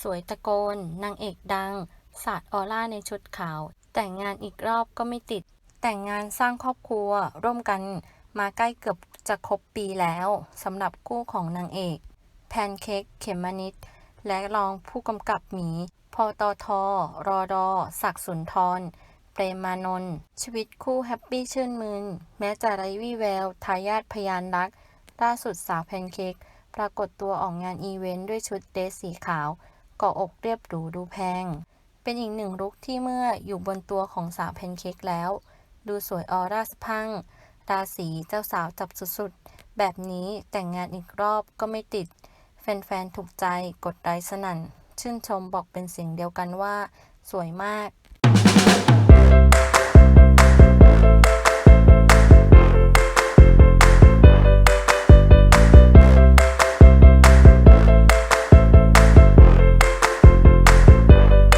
สวยตะโกน นางเอกดังสาดออร่าในชุดขาว แต่งงานอีกรอบก็ไม่ติด แต่งงานสร้างครอบครัวร่วมกันมาใกล้เกือบจะครบปีแล้วสำหรับคู่ของนางเอก แพนเค้กเขมมนิดและรองผู้กำกับหมีพอตอทอรอดอศักดิ์สุนทรเปรมานนท์ชีวิตคู่แฮปปี้ชื่นมืนแม้จะไร้วี่แววทายาทพยานรัก ล่าสุดสาวแพนเค้กปรากฏตัวออกงานอีเวนต์ด้วยชุดเดรสสีขาว เกาะอกเรียบหรูดูแพง เป็นอีกหนึ่งลุคที่เมื่ออยู่บนตัวของสาวแพนเค้กแล้ว ดูสวยออร่าสพัง ราศีเจ้าสาวจับสุดๆ แบบนี้แต่งงานอีกรอบก็ไม่ติด แฟนๆ ถูกใจกดไลค์สนั่น ชื่นชมบอกเป็นเสียงเดียวกันว่า สวยมาก